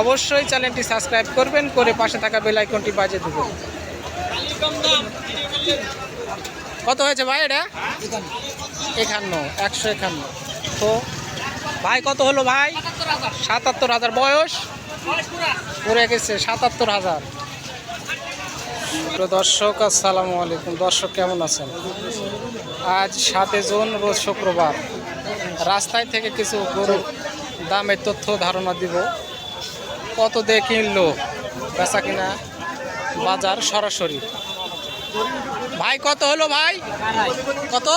অবশ্যই চ্যানেলটি সাবস্ক্রাইব করবেন, করে পাশে থাকা বেল আইকনটি বাজিয়ে দেবেন। কত হয়েছে ভাই এটা? একান্ন, একশো একান্ন। তো ভাই, কত হলো ভাই? সাতাত্তর হাজার। বয়স? পড়ে গেছে, সাতাত্তর হাজার। দর্শক, আসসালামু আলাইকুম। দর্শক, কেমন আছেন? আজ সাতে জুন, রোজ শুক্রবার। রাস্তায় থেকে কিছু গরুর দামের তথ্য ধারণা দিব। কত দিয়ে কিনলো? বেচা কিনা? বাজার সরাসরি। ভাই, কত হলো ভাই? কত?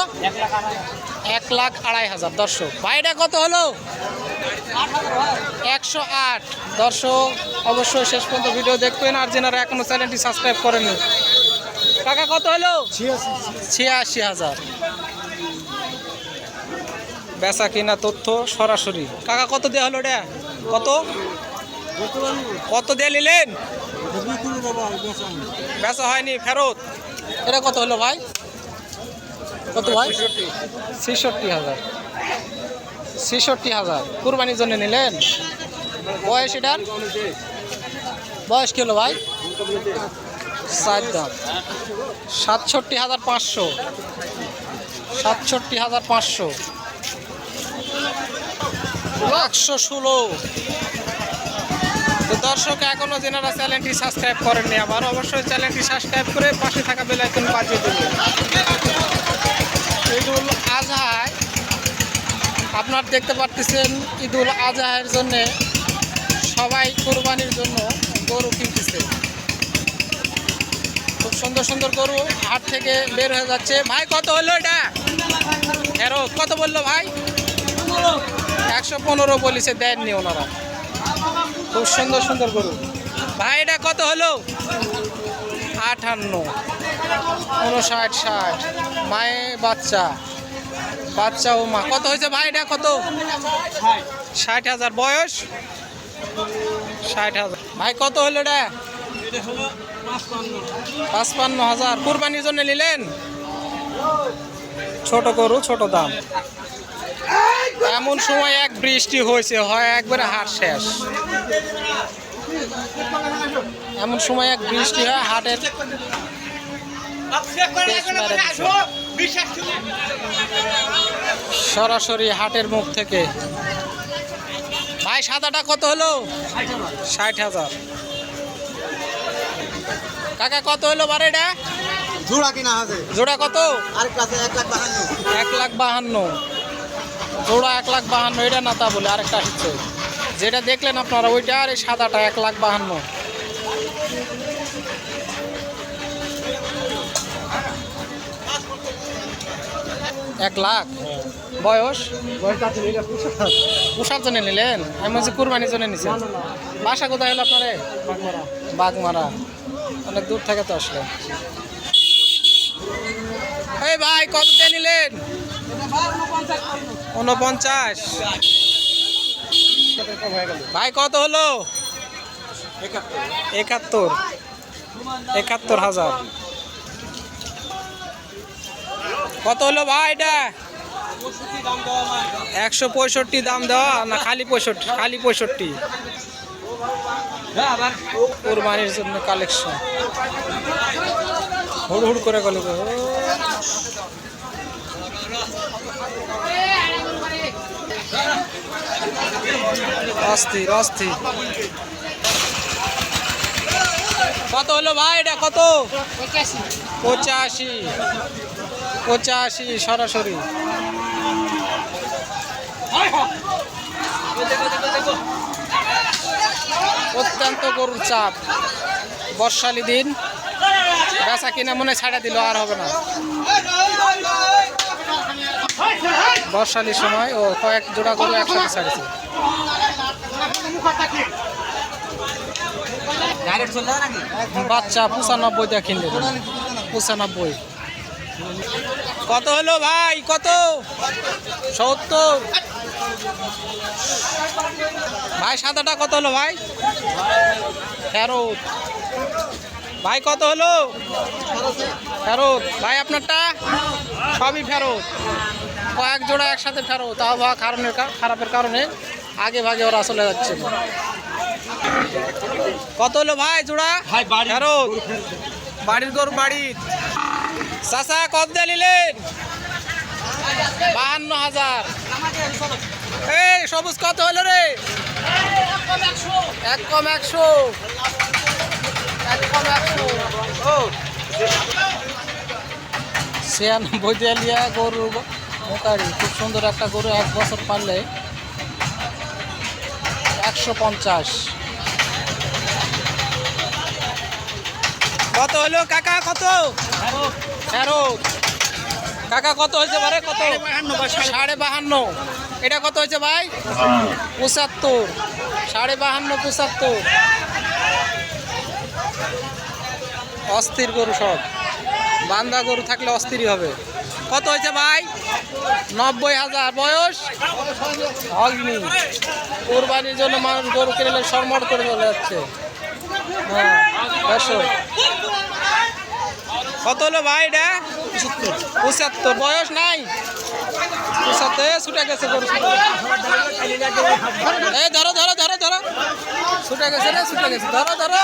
এক লাখ আড়াই হাজার। দর্শক ভাইটা কত হলো? একশো আট। দর্শক, অবশ্যই শেষ পর্যন্ত ভিডিও দেখবেন। আর যেনারা এখনও চ্যানেলটি সাবস্ক্রাইব করেননি, টাকা কত হলো? ছিয়াশি হাজার। বেচা কিনা তথ্য সরাসরি। কাকা কত দেওয়া হলো এটা? কত? কত দিয়ে নিলেন? বেচা হয়নি, ফেরত। এটা কত হলো ভাই? কত ভাই? ছেষট্টি হাজার। ছেষট্টি হাজার। কুরবানির জন্য নিলেন? বয়স এটার? বয়স কি হলো ভাই? চার দাম। সাতষট্টি হাজার পাঁচশো। সাতষট্টি হাজার পাঁচশো। একশো ষোলো। তো দর্শক এখনও যেনারা চ্যানেলটি সাবস্ক্রাইব করেননি আবার অবশ্যই চ্যানেলটি সাবস্ক্রাইব করে পাশে থাকা বেল আইকন বাজিয়ে দেবেন। ঈদুল আজহায়, আপনার দেখতে পারতেছেন ঈদুল আজহায়ের জন্যে সবাই কোরবানির জন্য গরু কিনতেছে। খুব সুন্দর সুন্দর গরু হাট থেকে বের হয়ে যাচ্ছে। ভাই, কত হলো এটা? এরো, কত বলল ভাই? একশো পনেরো বলিছে, দেননি ওনারা। খুব সুন্দর সুন্দর গরু। ভাই এটা কত হলো? আটান্ন। উনষাট ষাট। মায়ে বাচ্চা। বাচ্চা ও মা। কত হয়েছে ভাই এটা? কত? ষাট হাজার। বয়স? ষাট হাজার। ভাই কত হলো এটা? পাঁচপান্ন হাজার। কুরবানির জন্য নিলেন? ছোট গরু ছোট দাম। এমন সময় এক বৃষ্টি হয়েছে হয় একবারে হাট শেষ। এমন সময় এক বৃষ্টি হয় হাটের। সরাসরি হাটের মুখ থেকে। ভাই সাদাটা কত হলো? ষাট হাজার। কাকা কত হলো বারেটা জোড়া কিনা আছে। জোড়া কত? আছে এক লাখ বাহান্ন। এক লাখ বাহান্ন। জোড়া এক লাখ বাহান্ন, এটা না তা বলে আরেকটা হচ্ছে। যেটা দেখলেন আপনারা, ওইটা আর এই সাদাটা এক লাখ বাহান্ন। এক লাখ? বয়স? পোষার জন্য নিলেন? আমি বলছি কুরবানির জন্য নিছেন। বাসা কোথায় হলো আপনারে? বাগমারা। অনেক দূর থেকে তো আসলে ভাই, কত দিয়ে নিলেন? উনপঞ্চাশ। ভাই, কত হলো? একাত্তর। একাত্তর হাজার। কত হলো ভাই এটা? একশো পঁয়ষট্টি দাম দেওয়া না খালি পঁয়ষট্টি? খালি পঁয়ষট্টি। কোরবানির জন্য কালেকশন হুড় হুড় করে গেল গো। অস্থির অস্থির কত হলো ভাই এটা? কত? পঁচাশি। পঁচাশি। সরাসরি। অত্যন্ত গরুর চাপ। বর্ষালি দিন। বেচা কিনা মনে ছাড়া দিল আর হবে না। বর্ষালির সময় ও কয়েক জোড়া গরু একসাথে ছাড়ছে। বাচ্চা পঁচানব্বই দিয়ে কিনলে পঁচানব্বই। কত হলো ভাই? কত? সত্তর। ভাই সাদাটা কত হলো ভাই? ফেরত। ভাই কত হলো? ফেরত। ভাই আপনারটা? সবই ফেরত। কয়েক জোড়া একসাথে ফেরত। আবহাওয়া কারণের খারাপের কারণে। আগে ভাগে ওরা চলে যাচ্ছে। কত হলো ভাই জোড়া ভাই বাড়ি। ফেরত বাড়ির গরু বাড়ির চাচা কত দিয়ে নিলেন? বাহান্ন হাজার। এই সবুজ কত হলো রে? এক কম একশো। এক কম একশো। ছিয়ানব্বই দিয়ে লিয়া গরু মোকারি খুব সুন্দর একটা গরু এক বছর পারলে। একশো পঞ্চাশ। কত হলো কাকা, কত? ফেরত। কাকা, কত হয়েছে বারে? কত? সাড়ে বাহান্ন। এটা কত হয়েছে ভাই? পঁচাত্তর। সাড়ে বাহান্ন, পঁচাত্তর। অস্থির গরু সব। বান্দা গরু থাকলে অস্থিরই হবে। কত হয়েছে ভাই? নব্বই হাজার বয়স। অগ্নি। কোরবানির জন্য মানুষ গরু কিনলে সরমট করে চলে যাচ্ছে। হ্যাঁ কত হলো ভাই এটা? পঁচাত্তর। বয়স নাই? পঁচাত্তর। ছুটে গেছে গরু। এই ধরো ধরো ধরো ধরো। ছুটে গেছে রে ছুটে গেছে। ধরো ধরো।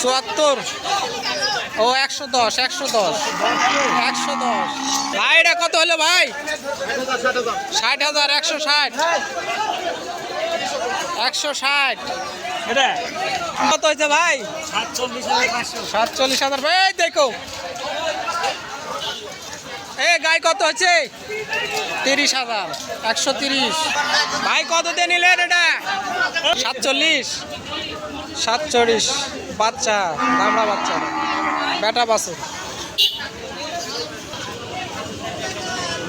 চুয়াত্তর। ও একশো দশ একশো দশ একশো দশ। ভাই এটা কত হলো ভাই? ষাট হাজার একশো ষাট। একশো ষাট। কত হয়েছে ভাই? সাতচল্লিশ হাজার। ভাই দেখো। এ গাই কত হচ্ছে তিরিশ হাজার একশো তিরিশ। ভাই কত দিয়ে নিলেন এটা? সাতচল্লিশ। সাতচল্লিশ। বাচ্চা, দামড়া বাচ্চা। বেটা বাছুর।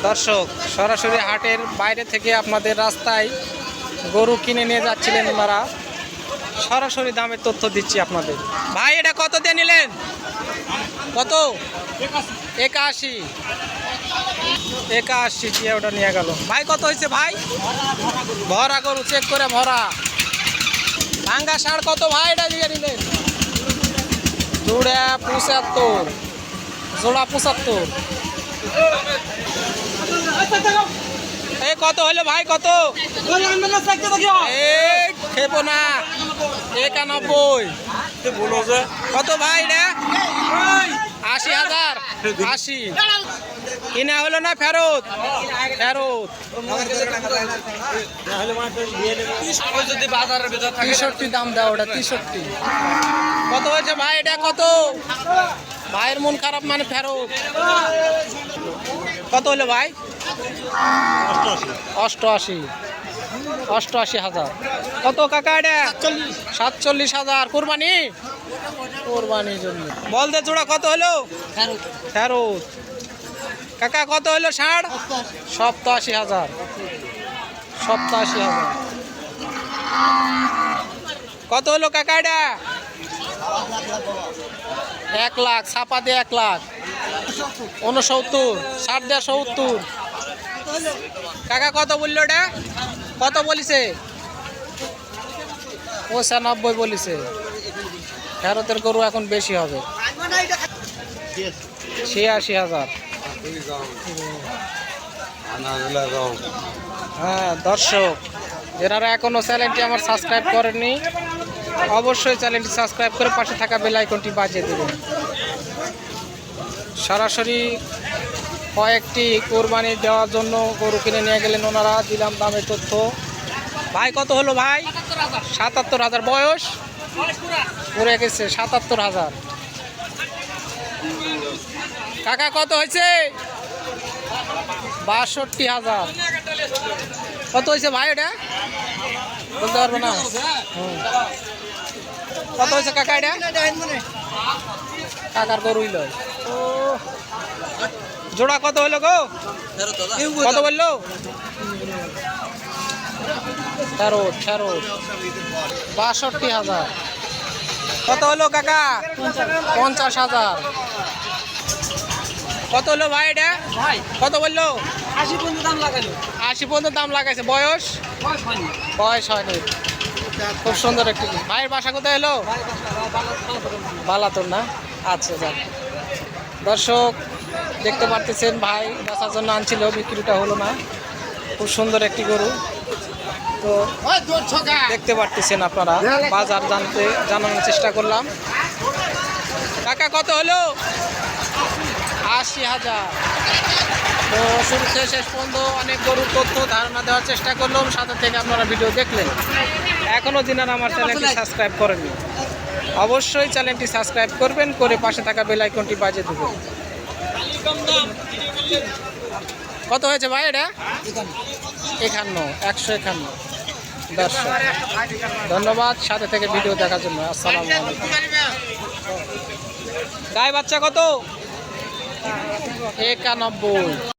দর্শক, সরাসরি হাটের বাইরে থেকে আপনাদের রাস্তায় গরু কিনে নিয়ে যাচ্ছিলেন ওনারা। সরাসরি দামের তথ্য দিচ্ছি আপনাদের। ভাই, এটা কত দিয়ে নিলেন? কত? একাশি। একাশি দিয়ে ওটা নিয়ে গেল। ভাই, কত হয়েছে ভাই? ভরা গরু চেক করে ভরা। ভাঙ্গা ষাঁড় কত ভাই, এটা দিয়ে নিলেন? জোড়া পঁচাত্তর জোড়া পঁচাত্তর। এই কত হলো ভাই, কত? খেপো না, একানব্বই। কত ভাই রে আশি হাজার, আশি। কিনা হলো না ফেরত? ফেরত। যদি বাজারের ভিতর তেষট্টি দাম দাও ওটা তেষট্টি। কত হয়েছে ভাই এটা? কত? ভাইয়ের মন খারাপ মানে ফেরত। কত হলো ভাই? অষ্টআশি। অষ্টআশি হাজার। কত কাকা এটা? সাতচল্লিশ হাজার। কোরবানি? কোরবানির জন্য। বল দে জোড়া কত হলো? ফেরত। কাকা, কত হলো ষাট? সপ্তাশি হাজার। সপ্তাশি হাজার। কত হলো কাকা এটা? এক লাখ, ছাপা দিয়ে এক লাখ। উনসত্তর, ষাট দিয়ে সত্তর। কাকা, কত বলল এটা? কত বলিছে? পঁচানব্বই বলিছে। ফেরতের গরু এখন বেশি হবে। ছিয়াশি হাজার। হ্যাঁ দর্শক, যারা এখনও চ্যানেলটি আমার সাবস্ক্রাইব করেননি, অবশ্যই চ্যানেলটি সাবস্ক্রাইব করে পাশে থাকা বেল আইকনটি বাজিয়ে দেবেন। সরাসরি কয়েকটি কোরবানি দেওয়ার জন্য গরু কিনে নিয়ে গেলেন ওনারা, দিলাম দামের তথ্য। ভাই, কত হলো ভাই? সাতাত্তর হাজার। বয়স? পড়ে গেছে, সাতাত্তর হাজার। কাকা, কত হয়েছে? বাষট্টি হাজার। কত হয়েছে ভাই ওটা বলতে পারব না। কত হয়েছে কাকা এটা? কাকার গরুই লয় জোড়া কত হলো গো? কত বলল? তেরো তেরো। বাষট্টি হাজার। কত হলো কাকা? পঞ্চাশ হাজার। কত হলো ভাই এটা? ভাই কত বলল? আশি পর্যন্ত দাম লাগালো আশি পর্যন্ত দাম লাগাইছে। বয়স? বয়স হয়নি। খুব সুন্দর একটি ভাইয়ের বাসা কোথায় এলো বালাতর। না? আচ্ছা যাক। দর্শক দেখতে পারতেছেন ভাই বেচার জন্য আনছিল বিক্রিটা হলো না। খুব সুন্দর একটি গরু। তো দেখতে পারতেছেন আপনারা। বাজার জানতে জানানোর চেষ্টা করলাম। কাকা কত হলো? আশি হাজার। তো শুরু থেকে শেষ পর্যন্ত অনেক গরুর তথ্য ধারণা দেওয়ার চেষ্টা করলাম। সাথে থেকে আপনারা ভিডিও দেখলেন। এখনও দিনার আমার চ্যানেলটি সাবস্ক্রাইব। করেননি। অবশ্যই চ্যানেলটি সাবস্ক্রাইব করবেন করে পাশে থাকা বেল আইকনটি বাজিয়ে দেবেন। কত হয়েছে ভাই এটা? একান্ন একশো একান্ন দর্শক ধন্যবাদ সাথে থেকে ভিডিও দেখার জন্য। আসসালামু আলাইকুম। গায়ে বাচ্চা কত? একানব্বই